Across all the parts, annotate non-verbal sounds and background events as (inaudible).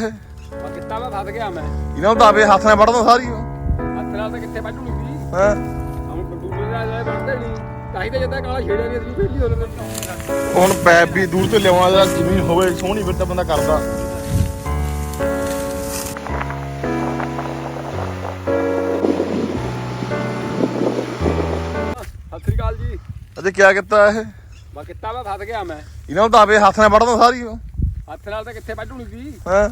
ਮੈਂ ਕਿੱਤਾ ਮੈਂ ਫਸ ਗਿਆ ਮੈਂ। ਇਹਨਾਂ ਨੂੰ ਦਾਵੇ ਹੱਥ ਨਾਲ ਵੜਦਾ ਸਾਰੀ ਉਹ। ਹੱਥ ਨਾਲ ਤਾਂ ਕਿੱਥੇ ਵੱਢਣੀ ਸੀ ਹੈਂ ਹਮ ਬੰਦੂਕ ਨਾਲ ਲੈ ਵੱਢਦੇ ਨਹੀਂ ਤਾਂ ਹੀ ਤਾਂ ਜਿੱਦਾਂ ਕਾਲਾ ਛੇੜਿਆ ਨਹੀਂ ਅਸੀਂ ਪਹਿਲੀ ਹੋ ਲੈਂਦੇ ਹੁਣ ਪੈਪ ਵੀ ਦੂਰ ਤੋਂ ਲਿਆਉਣਾ ਜਾਂ ਜ਼ਮੀਨ ਹੋਵੇ ਸੋਹਣੀ ਫਿਰ ਤਾਂ ਬੰਦਾ ਕਰਦਾ। ਸਤਿ ਸ੍ਰੀ ਅਕਾਲ ਜੀ। ਅਜੇ ਕੀ ਕੀਤਾ ਇਹ? ਮੈਂ ਕਿੱਤਾ ਮੈਂ ਫਸ ਗਿਆ ਮੈਂ। ਇਹਨਾਂ ਨੂੰ ਦਾਵੇ ਹੱਥ ਨਾਲ ਵੜਦਾ ਸਾਰੀ ਉਹ। ਹੱਥ ਨਾਲ ਤਾਂ ਕਿੱਥੇ ਸੀ ਹੈਂ?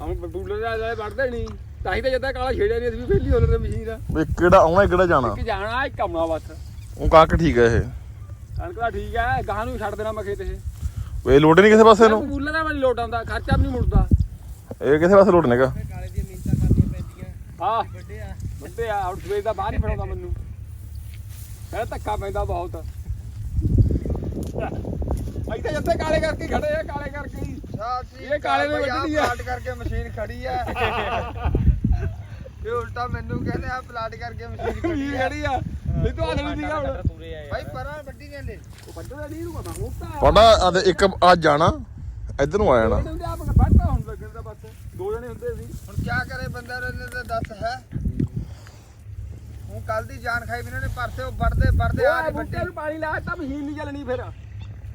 ਹਮ ਬੰਦੂਕ ਨਾਲ ਲੈ ਵੱਢਦੇ ਨਹੀਂ। ਤਾਂ ਹੀ ਤਾਂ ਜਿੱਦਾਂ ਕਾਲਾ ਛੇੜਿਆ ਨਹੀਂ ਅਸੀਂ ਪਹਿਲੀ ਹੋ ਲੈਂਦੇ ਮਸ਼ੀਨ ਦਾ ਵੀ ਕਿਹੜਾ ਆਉਣਾ ਕਿਹੜਾ ਜਾਣਾ? ਇੱਕ ਜਾਣਾ ਇੱਕ ਆਉਣਾ ਬਸ ਉਹ ਕਾਕ ਠੀਕ ਹੈ ਇਹ। ਕਣਕ ਦਾ ਠੀਕ ਹੈ ਗਾਂ ਨੂੰ ਛੱਡ ਦੇਣਾ ਮੈਂ ਖੇਤ ਇਹ। ਉਹ ਇਹ ਲੋਡ ਨਹੀਂ ਕਿਸੇ ਪਾਸੇ ਨੂੰ? ਬੂਲਾ ਦਾ ਮੈਨੂੰ ਲੋਟ ਆਉਂਦਾ ਖਰਚਾ ਵੀ ਨਹੀਂ ਮੁੜਦਾ। ਇਹ ਕਿਸੇ ਪਾਸੇ ਲੋਡ ਨਹੀਂਗਾ ਕਾਲੇ ਦੀਆਂ ਮਿੰਤਾਂ ਕਰਨੀਆਂ ਪੈਂਦੀਆਂ। ਹਾਂ। ਵੱਡੇ ਆ। ਵੱਡੇ ਆ ਆਊਟ ਸਵੇਰ ਦਾ ਬਾਹਰ ਹੀ ਫੜਾਉਂਦਾ ਮੈਨੂੰ। ਇਹ ਧੱਕਾ ਪੈਂਦਾ ਬਹੁਤ। ਇੱਥੇ ਜਿੱਥੇ ਕਾਲੇ ਕਰਕੇ ਖੜੇ ਆ ਕਾਲੇ ਕਰਕੇ ਹੀ। ਇਹ ਕਾਲੇ ਨੇ ਵੱਢਣੀ ਆ। ਪਲਾਟ ਕਰਕੇ ਮਸ਼ੀਨ ਖੜੀ ਆ। ਇਹ ਉਲਟਾ ਮੈਨੂੰ ਕਹਿੰਦੇ ਆ ਪਲਾਟ ਕਰਕੇ ਮਸ਼ੀਨ ਖੜੀ ਆ। ਖੜੀ ਆ। ਨਹੀਂ ਤੂੰ ਆਦਣੀ ਸੀਗਾ ਹੁਣ। ਭਾਈ ਪਰਾਂ ਵੱਡੀ ਨੇ ਲੈ ਉਹ ਵੱਡਾ ਨਹੀਂ ਰੂਗਾ ਮੈਂ ਮੋਟਾ ਤੁਹਾਡਾ ਅੱਜ ਇੱਕ ਅੱਜ ਜਾਣਾ ਇੱਧਰ ਨੂੰ ਆ ਜਾਣਾ। ਇਹਦੇ ਆਪ ਵੱਡਾ ਹੁਣ ਲੱਗਣ ਦਾ ਬਸ ਦੋ ਜਣੇ ਹੁੰਦੇ ਸੀ। ਹੁਣ ਕੀ ਕਰੇ ਬੰਦਾ ਰਹਿੰਦੇ ਤੇ ਦੱਸ ਹੈ। ਹੁਣ ਕੱਲ ਦੀ ਜਾਨ ਖਾਈ ਵੀ ਇਹਨਾਂ ਨੇ ਪਰਸੇ ਉਹ ਵੜਦੇ ਵੜਦੇ ਆ ਬੁੱਟੇ ਨੂੰ ਪਾਣੀ ਲਾ ਤਾਂ ਮਸ਼ੀਨ ਨਹੀਂ ਚੱਲਣੀ ਫਿਰ।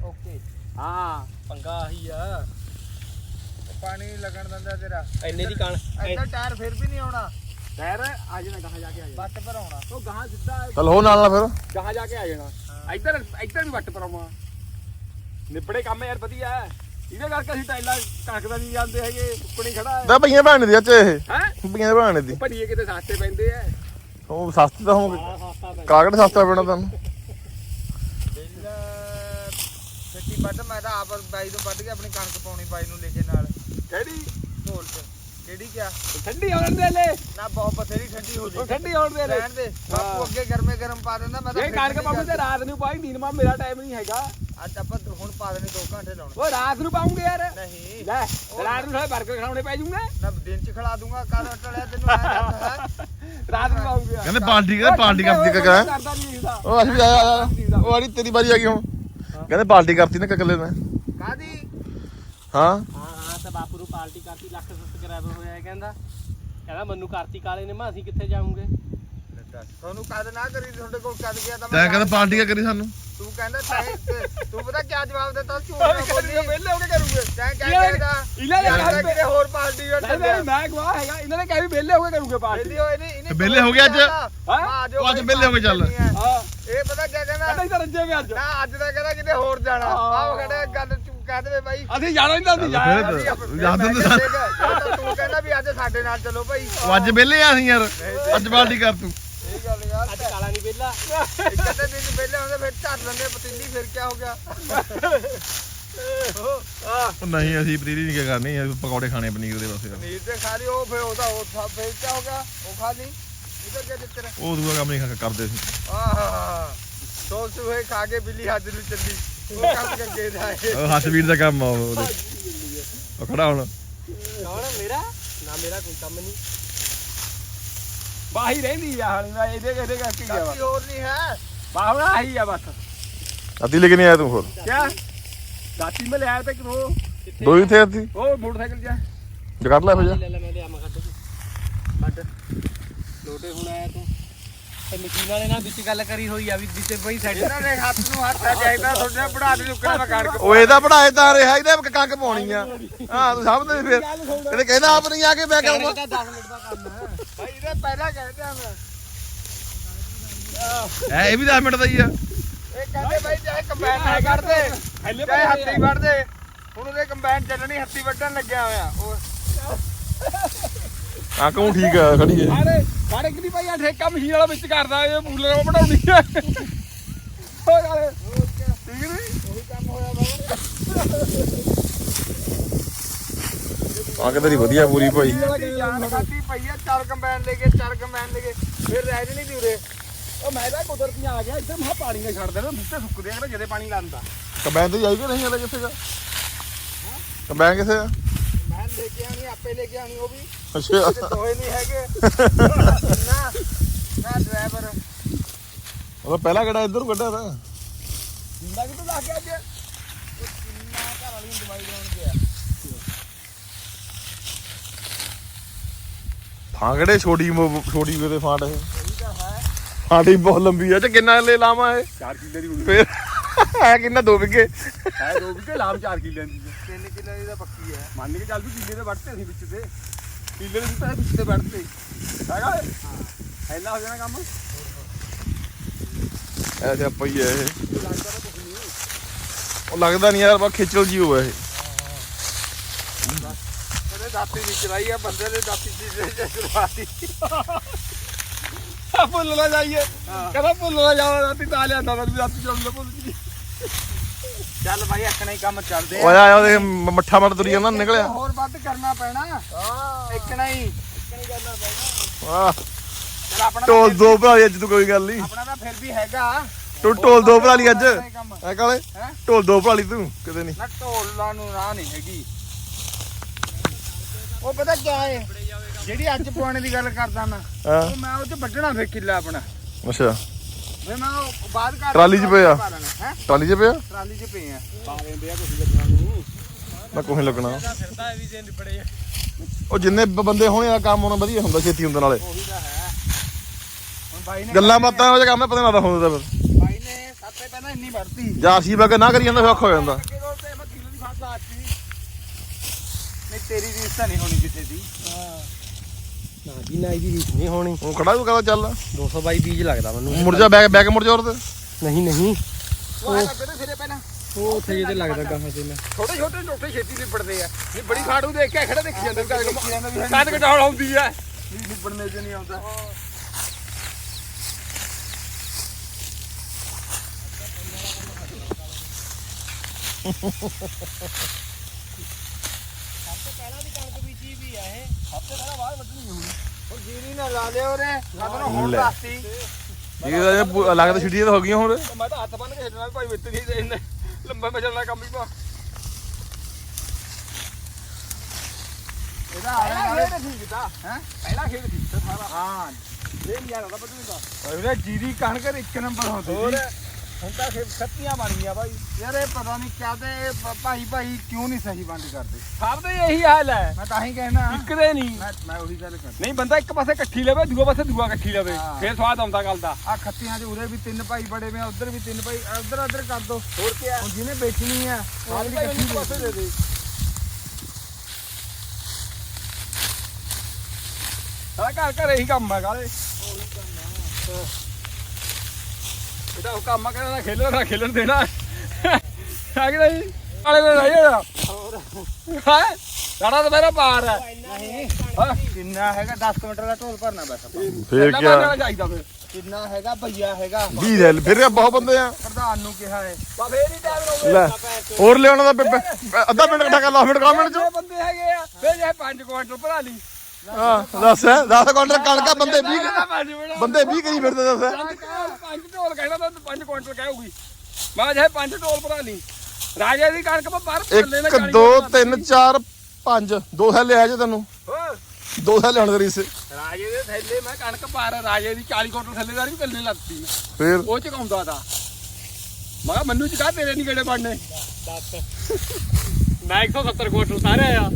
ਓਕੇ। ਹਾਂ। ਪੰਗਾ ਆਹੀ ਆ। ਪਾਣੀ ਨੀ ਲੱਗਣ ਦਿੰਦਾ ਤੇਰਾ। ਇੰਨੇ ਦੀ ਕਣ ਇੱਧਰ ਟਾਇਰ ਫਿਰ ਵੀ ਨਹੀਂ ਆਉਣਾ। ਟਾਇਰ ਆ ਜਾਣਾ ਗਾਹਾਂ ਜਾ ਕੇ ਆ ਜਾਣਾ। ਬੱਟ ਪਰ ਆਉਣਾ। ਉਹ ਗਾਹਾਂ ਸਿੱਧਾ ਚੱਲ ਹੋ ਨਾਲ ਨਾਲ ਫਿਰ। ਗਾਹਾਂ ਜਾ ਕੇ ਆ ਜਾਣਾ। ਇੱਧਰ ਇੱਧਰ ਵੀ ਵੱਟ ਪਰਾਵਾਂ ਨਿਬੜੇ ਕੰਮ ਯਾਰ ਵਧੀਆ। ਹੈ। ਇਹਦੇ ਕਰਕੇ ਅਸੀਂ ਟਾਈਲਾਂ ਕਣਕ ਦਾ ਨਹੀਂ ਜਾਂਦੇ ਹੈਗੇ। ਉੱਪਣੀ ਖੜਾ ਹੈ। ਤਾਂ ਭਈਆਂ ਭੈਣ ਦੀ ਅੱਛੇ ਇਹ। ਹੈ? ਭਈਆਂ ਭੈਣ ਦੀ। ਭੜੀਏ ਕਿਤੇ ਸਸਤੇ ਪੈਂਦੇ ਆ। ਉਹ ਸਸਤੀ ਤਾਂ ਪੈ ਕਾਗੜ ਸਸਤਾ ਪੈਣਾ ਤੁਹਾਨੂੰ। ਬਿੱਲ ਛੇਤੀ ਵੱਢ ਮੈਂ ਤਾਂ ਆਪ ਬਾਈ ਤੋਂ ਵੱਢ ਕੇ ਆਪਣੀ ਕਣਕ ਪਾਉਣੀ ਬਾਈ ਨੂੰ ਲੈ ਕੇ ਨਾਲ। ਕਿਹੜੀ ਢੋਲ ਚ ਕਿਹੜੀ ਕਿਆ? ਠੰਡੀ ਹੋਣ ਦੇ ਲੈ। ਨਾ ਬਹੁਤ ਬਥੇਰੀ ਠੰਡੀ ਹੋ ਉਹ ਜੀ ਠੰਡੀ ਹੋਣ ਦੇ ਲੈ। ਰਹਿਣ ਦੇ। ਬਾਪੂ ਅੱਗੇ ਗਰਮੇ ਗਰਮ ਪਾ ਦਿੰਦਾ ਮੈਂ ਤਾਂ ਇਹ ਨਹੀਂ ਪਾਉਂਦੇ ਤੇ ਰਾਤ ਨੂੰ ਪਾਈ ਦਿਨ ਮਾ ਮੇਰਾ ਟਾਈਮ ਨਹੀਂ ਹੈਗਾ। ਅੱਜ ਆਪਾਂ ਦੋ- ਹੁਣ ਪਾ ਦੇਣੇ 2 ਘੰਟੇ ਲਾਉਣੇ। ਉਹ ਰਾਤ ਨੂੰ ਪਾਉਂਗੇ ਯਾਰ। ਨਹੀਂ। ਲੈ ਰਾਤ ਨੂੰ। ਸਾਰੇ ਬਰਗਰ ਖਾਣੇ ਪੈ ਜੂਗੇ ਨਾ ਦਿਨ ਚ ਖਿਲਾ ਦੂੰਗਾ ਕੱਲ ਟਲਿਆ ਤੈਨੂੰ ਐ ਦੱਸ ਹੈ। ਰਾਤ ਨੂੰ ਪਾਉਂਗੇ ਕਹਿੰਦੇ ਪਾਰਟੀ ਕਹਿੰਦੇ ਪਾਰਟੀ ਕਰਤੀ ਕਾ ਕਰਦਾ ਨਹੀਂ ਇਹਦਾ ਉਹ ਅਸੀਂ ਵੀ ਆਇਆ ਆਇਆ ਉਹ ਆੜੀ ਤੇਰੀ ਵਾਰੀ ਆ ਗਈ ਹੁਣ। ਕਹਿੰਦੇ ਪਾਰਟੀ ਕਰਤੀ ਨਾ ਕੱਲੇ ਨੇ ਕਾਦੀ ਹਾਂ ਹਾਂ। ਹਾਂ। ਬਾਪੂ ਨੂੰ ਪਾਰਟੀ ਕਰਤੀ ਲੱਖ ਸਬਸਕ੍ਰਾਈਬਰ ਹੋਇਆ ਹੈ ਕਹਿੰਦਾ। ਕਹਿੰਦਾ ਮੈਨੂੰ ਕਰਤੀ ਕਾਲੇ ਨੇ ਮੈਂ ਅਸੀਂ ਕਿੱਥੇ ਜਾਵਾਂਗੇ? ਤੁਹਾਨੂੰ ਕਦ ਨਾ ਕਰੀ ਤੁਹਾਡੇ ਕੋਲ ਕਦ ਗਿਆ ਤਾਂ ਤੈਂ ਕਹਿੰਦਾ ਪਾਰਟੀ ਕਾ ਕਰੀ ਸਾਨੂੰ। ਤੂੰ ਕਹਿੰਦਾ ਤੈਂ (laughs) ਤੂੰ ਪਤਾ ਕੀ ਜਵਾਬ ਦਿੱਤਾ? ਝੂਠ ਨਾ ਬੋਲੀ। ਵਿਹਲੇ ਹੋ ਕੇ ਕਰੂਗੇ। ਤੈਂ ਕਹਿ ਕਹਿੰਦਾ ਇਹਨਾਂ ਨੇ ਕਹਿੰਦਾ ਕਿਤੇ ਹੋਰ ਪਾਰਟੀ ਵਿੱਚ ਨਹੀਂ ਨਹੀਂ ਮੈਂ ਗਵਾਹ ਹੈਗਾ ਇਹਨਾਂ ਨੇ ਕਿਹਾ ਵੀ ਵਿਹਲੇ ਹੋ ਕੇ ਕਰੂਗੇ ਪਾਰਟੀ ਵਿਹਲੇ ਹੋਏ ਨਹੀਂ ਇਹਨੇ ਵਿਹਲੇ ਹੋ ਗਏ ਅੱਜ? ਉਹ ਅੱਜ ਵਿਹਲੇ ਹੋ ਕੇ ਚੱਲ। ਹਾਂ। ਇਹ ਪਤਾ ਕੀ ਕਹਿੰਦਾ? ਕਹਿੰਦਾ ਇਧਰ ਰੱਜੇ ਵੀ ਅੱਜ। ਨਾ ਅੱਜ ਤਾਂ ਕਹਿੰਦਾ ਕਿਤੇ ਹੋਰ ਜਾਣਾ। ਹਾਂ। ਆਹ ਖੜੇ ਗੱਲ ਤੂੰ ਕਹਿ ਦੇਵੇ ਬਾਈ। ਅਸੀਂ ਜਾਣਾ ਨਹੀਂ ਤਾਂ ਅਸੀਂ ਚੱਲ ਜਾਇਆ ਫਿਰ। ਅਸੀਂ ਆਪ- ਯਾਦ ਮੈਂ ਹੁੰਦਾ ਕਿਹਾ ਦੇਖ, ਜੇ ਤਾਂ ਤੂੰ ਕਹਿੰਦਾ ਵੀ ਅੱਜ ਸਾਡੇ ਨਾਲ ਚੱਲੋ ਭਾਈ ਉਹ ਅੱਜ ਵਿਹਲੇ ਆ ਅਸੀਂ ਯਾਰ ਅੱਜ ਪਾਰਟੀ ਕਰ ਤੂੰ। ਇਹ ਗੱਲ ਯਾਰ। ਅੱਜ ਕਾਲਾ ਨਹੀਂ ਵਿਹਲਾ। ਇੱਕ ਅੱਧੇ ਦਿਨ ਪਹਿਲੇ ਆਉਂਦੇ ਫਿਰ ਝੱਟ ਲੈਂਦੇ ਪਤੀਲੀ ਫਿਰ ਕੀ ਹੋ ਗਿਆ? ਉਹ ਨਹੀਂ ਅਸੀਂ ਪਨੀਰੀ ਨਹੀਂ ਕਰਨੀ ਅਸੀਂ ਪਕੌੜੇ ਖਾਣੇ ਪਨੀਰ ਦੇ ਬਸ ਯਾਰ। ਪਨੀਰ ਤੇ ਖਾ ਲਈ ਉਹ ਫਿਰ ਉਹਦਾ ਉਹ ਸਭ ਫਿਰ ਕੀ ਹੋ ਗਿਆ? ਉਹ ਖਾ ਲਈ। ਇਹਦਾ ਕੀ ਦਿੱਤਰ ਉਹ ਦੂਆ ਕੰਮ ਨਹੀਂ ਖਾ- ਕਰਦੇ ਸੀ ਆਹ। ਖਾ ਕੇ ਬਿੱਲੀ ਹੱਜ ਨੂੰ ਚੱਲੀ। ਉਹ ਕੰਮ ਕਰਕੇ ਜਾਏ ਉਹ ਹੱਸਵੀਰ ਦਾ ਕੰਮ ਆ ਉਹਦੇ। ਉਹ ਖੜਾ ਹੁਣ। ਕੌਣ ਮੇਰਾ? ਨਾ ਮੇਰਾ ਕੋਈ ਕੰਮ ਨਹੀਂ। ਬਾਹੀ ਰਹਿੰਦੀ ਆ ਹਾਲੀ ਮੈਂ ਇਹਦੇ ਇਹਦੇ ਕਰਕੇ ਗਿਆ ਵਾ ਕਾਫੀ ਹੋਰ ਨਹੀਂ ਹੈ। ਬਾਹਣਾ ਆਹੀ ਆ ਬਸ। ਅੱਧੀ ਲੈ ਕੇ ਨਹੀਂ ਆਇਆ ਤੂੰ ਹੋਰ? ਕਿਆ? ਦਾਤੀ ਮੈਂ ਲਿਆਇਆ ਤੇ ਕਿਥੋਂ? ਦੋ ਹੀ ਥੇ ਅੱਧੀ ਉਹ ਮੋਟਰਸਾਈਕਲ ਜਾ ਜਗੜ ਲੈ ਭਜਾ ਲੈ ਲੈ ਮੈਂ ਲਿਆ ਮੈਂ ਕੱਢ। ਕੇ ਕੱਢ। ਲੋਟੇ ਹੁਣ ਆਇਆ ਤੂੰ। ਤੇ ਮਸ਼ੀਨ ਵਾਲੇ ਨਾਲ ਵਿੱਚ ਗੱਲ ਕਰੀ ਹੋਈ ਆ ਵੀ ਵਿੱਚ ਬਈ ਸੈੱਟ ਇਹਨਾਂ ਨੇ ਹੱਥ ਨੂੰ ਹੱਥ ਆ ਜਾਈਦਾ ਤੁਹਾਡੇ ਬਣਾ ਦੇ ਚੁੱਕਣਾ ਮੈਂ ਕਾੜ ਉਹ ਇਹਦਾ ਪੜਾਏ ਤਾਂ ਰਿਹਾ ਇਹਦਾ ਕੰਕ ਪਾਉਣੀ ਆ। ਹਾਂ ਤੂੰ ਸਮਝਦੇ ਨੀ ਫਿਰ। ਇਹਨੇ ਕਹਿੰਦਾ ਆਪ ਨਹੀਂ ਆ ਕੇ ਮੈਂ ਕਹੂੰਗਾ। 10 ਮਿੰਟ ਦਾ ਕੰਮ ਹੈ ਭਾਈ ਇਹਦੇ ਪਹਿਲਾਂ ਕਹਿੰਦੇ ਆ ਮੈਂ। ਐ ਇਹ ਵੀ 10 ਮਿੰਟ ਦਾ ਹੀ ਆ। ਇਹ ਕਹਿੰਦੇ ਭਾਈ ਚਾਹੇ ਕੰਬਾਈਨ ਨਾ ਕੱਢਦੇ ਹੱਲੇ ਚਾਹੇ ਹੱਥੀ ਵੱਢਦੇ ਹੁਣ ਉਹਦੇ ਕੰਬਾਈਨ ਚੱਲਣੀ ਹੱਥੀ ਵੱਢਣ ਲੱਗਿਆ ਹੋਇਆ। ਉਹ ਆ ਕਹੂੰ ਠੀਕ ਆ ਖੜੀ ਹੈ ਅਰੇ ਸਾਡੇ ਕਿ ਨਹੀਂ ਭਾਈ ਆ ਠੇਕਾ ਮਸ਼ੀਨ ਵਾਲਾ ਵਿੱਚ ਕਰਦਾ ਇਹ ਬੂਲੇ ਉਹ ਬਣਾਉਣੀ ਆ। ਹੋ ਗਾਲੇ ਠੀਕ ਨਹੀਂ? ਉਹੀ ਕੰਮ ਹੋਇਆ ਬਾਬਾ ਆ ਕਿਤੇ ਦੀ ਵਧੀਆ ਪੂਰੀ ਭਾਈ। ਖਾਤੀ ਪਈ ਆ ਚਾਰ ਕੰਬਾਈਨ ਲੈ ਕੇ ਚਾਰ ਕੰਬਾਈਨ ਲੈ ਕੇ ਫਿਰ ਰਹਿ ਜਣੀ ਦੀ ਉਰੇ। ਉਹ ਮੈਂ ਤਾਂ ਕੁਦਰਤੀ ਆ ਗਿਆ ਇੱਧਰ ਮਾ ਪਾਣੀ ਨਾਲ ਛੱਡ ਦੇਣਾ ਬੁੱਤੇ ਸੁੱਕਦੇ ਆ ਜਦੇ ਪਾਣੀ ਲਾਂਦਾ ਕੰਬਾਈਨ ਤੇ ਜਾਈ ਕਿ ਨਹੀਂ ਹਲੇ ਕਿੱਥੇ ਦਾ ਕੰਬਾਈਨ ਕਿੱਥੇ ਆ? ਲੈ ਕੇ ਆਣੀ ਆਪੇ ਲੈ ਕੇ ਆਣੀ ਉਹ ਵੀ ਅੱਛਾ ਤੇ ਦੋਏ ਨਹੀਂ ਹੈਗੇ ਨਾ ਨਾ ਡਰਾਈਵਰ ਉਹ ਪਹਿਲਾ ਕਿਹੜਾ ਇੱਧਰ ਕੱਢਿਆ ਤਾਂ ਜਿੰਦਾ ਕਿਤੋਂ ਲਾ ਕੇ ਅੱਜ ਕਿੰਨਾ ਘਰ ਵਾਲੀ ਨੂੰ ਦਵਾਈ ਦੇਣ ਗਿਆ ਹਾਂ ਕਿਹੜੇ ਛੋਟੀ ਮੋ- ਛੋਟੀ ਕਿਤੇ ਫਾਂਟ ਇਹ ਫਾਂਟੀ ਬਹੁਤ ਲੰਬੀ ਆ ਚ ਕਿੰਨਾ ਲੈ ਲਾਵਾਂ ਇਹ 4 ਕਿੱਲੇ ਦੀ ਫੇਰ ਹੈ ਕਿੰਨਾ ਦੋ ਵਿਗੇ ਹੈ ਦੋ ਵੀ ਲਾਮ 4 ਕਿੱਲੇ ਦੀ ਹੈ। 3 ਕਿਲੋ ਦੀ ਤਾਂ ਪੱਕੀ ਹੈ। ਮੰਨ ਕੇ ਚੱਲ ਵੀ ਕਿੱਲੇ ਦੇ ਵੱਟਦੇ ਅਸੀਂ ਵਿੱਚ ਤੇ। ਕਿੱਲੇ ਦੇ ਤਾਂ ਵਿੱਚ ਤੇ ਵੱਟਦੇ ਹੈਗਾ ਐਨਾ ਹੋ। ਜਾਣਾ ਕੰਮ? ਐਸੇ ਪਈ ਹੈ ਇਹ। ਉਹ ਲੱਗਦਾ ਨਹੀਂ ਯਾਰ ਬਾ ਖਿੱਚਲ ਜੀ ਹੋਇਆ ਇਹ। ਉਹਦੇ ਦਾਤੀ ਨਹੀਂ ਚਲਾਈ ਆ ਬੰਦੇ ਨੇ ਦਾਤੀ ਚੀਜ਼ ਚਲਵਾਤੀ ਆ ਭੁੱਲ ਨਾ ਜਾਈਏ। ਕਹਿੰਦਾ ਭੁੱਲ ਨਾ ਜਾਓ ਰਾਤੀ ਤਾਂ ਲਿਆਂਦਾ ਮੈਂ ਵੀ ਰਾਤੀ ਚੋਂ ਭੁੱਲ ਜੀ ਚੱਲ ਭਾਈ ਅੱਕਣਾ ਹੀ ਕੰਮ ਚੱਲਦੇ ਓਏ ਆਇਆ ਉਹਦੇ ਮੱਠਾ ਮੱਠ ਤੁਰੀ ਜਾਂਦਾ ਨਿਕਲਿਆ। ਹੋਰ ਵੱਧ ਕਰਨਾ ਪੈਣਾ। ਹਾਂ। ਇੱਕਣਾ ਹੀ ਵਾਹ। ਚੱਲ ਆਪਣਾ ਢੋਲ ਦੋ ਭਰਾ ਲਈ ਅੱਜ ਤੂੰ ਕੋਈ ਗੱਲ ਨਹੀਂ ਆਪਣਾ ਤਾਂ ਫਿਰ ਵੀ ਹੈਗਾ। ਤੂੰ ਢੋਲ ਦੋ ਭਰਾ ਲਈ ਅੱਜ। ਇਹ ਕੰਮ। ਐ ਕਾਲੇ ਹੈਂ? ਢੋਲ ਦੋ ਭਰਾ ਲਈ ਤੂੰ ਕਿਤੇ ਨਹੀਂ ਨਾ ਢੋਲਾਂ ਨੂੰ ਰਾਹ ਨਹੀਂ ਹੈਗੀ। ਉਹ ਪਤਾ ਕੀ ਹੈ ਜਿਹੜੀ ਅੱਜ ਪਵਾਉਣੇ ਦੀ ਗੱਲ ਕਰਦਾ ਮੈਂ ਹਾਂ। ਉਹ ਮੈਂ ਉਹ ਚ ਵੱਢਣਾ ਫੇ ਕਿੱਲਾ ਆਪਣਾ। ਅੱਛਾ। ਫੇ ਮੈਂ ਉਹ ਬਾਅਦ ਕਰ ਟਰਾਲੀ 'ਚ ਪਿਆ? ਹੈ? ਟਾਲੀ 'ਚ ਪਿਆ? ਟਰਾਲੀ 'ਚ ਪਏ ਆ। ਪਾ ਆ ਤੁਸੀਂ ਲੱਗਣਾ? ਨੂੰ ਮੈਂ ਕੋਈ ਲੱਗਣਾ ਫਿਰਦਾ ਇਹ ਵੀ ਜੇ ਨਿਬੜੇ ਆ। ਉਹ ਜਿੰਨੇ ਬ- ਬੰਦੇ ਹੋਣੇ ਆ ਕੰਮ ਉਹਨਾਂ ਵਧੀਆ ਹੁੰਦਾ ਛੇਤੀ ਹੁੰਦਾ ਨਾਲੇ। ਉਹੀ ਤਾਂ ਹੈ। ਹੁਣ ਬਾਈ ਨੇ ਗੱਲਾਂ ਬਾਤਾਂ ਉਹ ਜਿਹਾ ਕੰਮ ਹੈ ਪਤਾ ਲੱਗਦਾ ਹੁੰਦਾ ਤਾਂ ਫਿਰ। ਬਾਈ ਨੇ ਪਹਿਲਾਂ ਇੰਨੀ ਜਾਂ ਅਸੀਂ ਨਾ ਕਰੀ ਜਾਂਦਾ ਫਿਰ ਔਖਾ ਹੋ ਜਾਂਦਾ। ਅੱਗੇ ਰੋਲ ਤੇ ਮੈਂ ਕਿਲੋ ਦੀ ਫਾਟ ਲਾਤੀ ਨਹੀਂ ਤੇਰੀ ਰੀਸ ਤਾਂ ਨਹੀਂ ਹੋਣੀ ਕਿਸੇ ਦੀ। ਨਾ ਜੀ ਨਾ ਇਹਦੀ ਰੀਸ ਨਹੀਂ ਹੋਣੀ। ਉਹ ਖੜਾ ਤੂੰ ਕਹਿੰਦਾ ਚੱਲ। 222 ਬੀਜ ਲੱਗਦਾ ਮੈਨੂੰ। ਮੁਰਜਾ ਬੈਕ ਬੈਕ ਮੁਰਜਾ ਉਹਦੇ ਨਹੀਂ ਨਹੀਂ। ਉਹ ਆ ਲੱਗੇ ਤੇ ਫਿਰੇ ਪਹਿਲਾਂ ਉਹ ਉੱਥੇ ਜਿਹਦੇ ਲੱਗਦਾ ਗਾਹਾਂ ਤੇ ਮੈਂ। ਛੋਟੇ ਛੋਟੇ ਟੋਟੇ ਛੇਤੀ ਨਿਬੜਦੇ ਆ। ਨਹੀਂ ਬੜੀ ਫਾੜੂ ਦੇਖ ਕੇ ਖੜਾ ਦੇਖੀ ਜਾਂਦੇ ਵੀ ਕੱਦ ਕਟਾਉਣ ਆਉਂਦੀ ਆ। ਨਹੀਂ ਨਿਬੜਨੇ ਚ ਨਹੀਂ ਆਉਂਦਾ। ਪਹਿਲਾਂ ਦੀ ਕਣਕ ਬੀਜੀ ਵੀ ਆ ਇਹ। ਹਫ਼ਤੇ ਪਹਿਲਾਂ ਬਾਅਦ ਵੱਢਣੀ ਹੋਣੀ ਉਹ ਜੀਰੀ ਨਾ ਲਾ ਲਿਓ ਰੇ ਸਾਧਨ ਹੁਣ। ਦੱਸਤੀ ਇਹ ਤਾਂ ਲੱਗਦਾ ਛਿੜੀਆਂ ਤਾਂ ਹੋ ਗਈਆਂ ਹੁਣ। ਮੈਂ ਤਾਂ ਹੱਥ ਬੰਨ ਕੇ ਛੱਡਣਾ ਭਾਈ ਵਿੱਤ ਨਹੀਂ ਇੰਨੇ ਲੰਬਾ ਮੈਂ ਚੱਲਣਾ ਕੰਮ ਹੀ ਪਾ। ਇਹਦਾ ਆਇਆ ਖੇਡ ਠੀਕ ਤਾਂ ਹੈ? ਪਹਿਲਾਂ ਖੇਡ ਠੀਕ ਤਾਂ ਸਾਰਾ। ਹਾਂ। ਇਹ ਨਹੀਂ ਜਾਣਾ ਪਤਾ ਦਾ ਉਹਦਾ ਜੀਰੀ ਕਣਕ ਇੱਕ ਨੰਬਰ ਹੁੰਦੀ ਸੀ। ਹੁਣ ਤਾਂ ਖੇਡ ਖੱਤੀਆਂ ਬਣ ਗਈਆਂ ਭਾਈ ਯਾਰ ਇਹ ਪਤਾ ਨਹੀਂ ਕਾਹਦੇ ਭਾਈ ਭਾਈ ਕਿਉਂ ਨਹੀਂ ਸਹੀ ਬੰਦ ਕਰਦੇ? ਸਭ ਦੇ ਇਹੀ ਹਾਲ ਹੈ। ਮੈਂ ਤਾਂ ਹੀ ਕਹਿਣਾ। ਇੱਕ ਦੇ ਨਹੀਂ ਮੈਂ ਮੈਂ ਉਹੀ ਗੱਲ ਕਰਦਾ। ਨਹੀਂ ਬੰਦਾ ਇੱਕ ਪਾਸੇ ਇਕੱਠੀ ਲਵੇ ਦੂਆ ਪਾਸੇ ਦੂਆ ਇਕੱਠੀ ਲਵੇ ਹਾਂ। ਫੇਰ ਸਵਾਦ ਆਉਂਦਾ ਗੱਲ ਦਾ। ਆ ਖੱਤੀਆਂ 'ਚ ਉਰੇ ਵੀ ਤਿੰਨ ਭਾਈ ਬੜੇ ਵੇ ਉਧਰ ਵੀ ਤਿੰਨ ਭਾਈ ਉਧਰ ਉਧਰ ਕਰ ਦੋ। ਹੋਰ ਕੀ ਹੁਣ ਜਿਹਨੇ ਵੇਚਣੀ ਆ ਉਹ ਸਾਰੇ ਭਾਈ ਇਕੱਠੀ ਇੱਕ ਪਾਸੇ ਦੇ ਦੇ। ਸਾਰਾ ਘਰ ਘਰ ਇਹੀ ਕੰਮ ਹੈ ਕਾਲੇ ਇਹਦਾ ਉਹ ਕੰਮ ਆ ਕਹਿੰਦਾ ਨਾ ਖੇਲਣਾ ਨਾ ਖੇਲਣ ਦੇਣਾ। ਆ ਕਿ ਨਹੀਂ? ਕਾਲੇ ਨੇ ਰਹਿ ਜਾਣਾ ਹਾਂ? ਸਾਡਾ ਤਾਂ ਮੇਰਾ ਪਾਰ ਹੈ। ਨਹੀਂ ਹਾਂ। ਕਿੰਨਾ ਹੈਗਾ? 10 ਕੁਇੰਟਲ ਦਾ ਢੋਲ ਭਰਨਾ ਬਸ ਆਪਾਂ। ਫੇਰ ਚਾਹੀਦਾ ਫਿਰ। ਕਿੰਨਾ ਹੈਗਾ? ਭਈਆ ਹੈਗਾ। 20 ਲੈ ਫਿਰ ਬਹੁਤ ਬੰਦੇ ਆ। ਪ੍ਰਧਾਨ ਨੂੰ ਕਿਹਾ ਹੈ। ਬਾ ਫੇਰ ਹੀ ਟਾਈਮ ਲੈ ਹੋਰ ਲਿਆਉਣਾ ਦਾ ਪ- ਪ- ਅੱਧਾ ਮਿੰਟ ਇਕੱਠਾ ਕਰ ਲਾ ਮਿੰਟ ਕਮੈਂਟ ਚ। ਬੰਦੇ ਹੈਗੇ ਆ? ਫੇਰ ਜੇ 5 ਕੁਆਂਟਲ ਭਰਾ ਲਈ। ਹਾਂ ਦੱਸ 10 ਕੁਇੰਟਲ ਕਣਕਾ ਬੰਦੇ 20 ਪੰਜ ਬਣਾ ਬੰਦੇ 20 ਕਰੀ ਫਿਰਦੇ ਦੱਸ। ਪੰਜ ਢੋਲ ਕਹਿਣਾ ਤਾਂ ਪੰਜ ਕੁਆਂਟਲ ਕਹੂਗੀ ਮੈਂ ਜੇ ਪੰਜ ਢੋਲ ਭਰਾ ਲਈ। ਰਾਜੇ ਦੀ ਕਣਕ ਬਾਹਰ ਥੱਲੇ ਨਾ 1 2 3 4 5 ਦੋ ਥੈਲੇ ਆ ਜੇ ਤੈਨੂੰ। ਦੋ ਥੈਲੇ ਹੁਣ ਤੇਰੀ ਸੇ ਰਾਜੇ ਦੇ ਥੱਲੇ ਮੈਂ ਕਣਕ ਪਾਰ ਰਾਜੇ ਦੀ 40 ਕੁਆਂਟਲ ਥੱਲੇਦਾਰ ਵੀ ਕੱਲੇ ਲੱਤੀ ਮੈਂ। ਫੇਰ? ਉਹ ਚਕਾਉਂਦਾ ਤਾਂ। ਮੈਂ ਕਿਹਾ ਮੈਨੂੰ ਚਕਾ ਤੇਰੇ ਨਹੀਂ ਕਿਹੜੇ ਬਣਨੇ। ਮੈਂ 170 ਕੁਇੰਟਲ ਤਾਰਿਆ ਆ।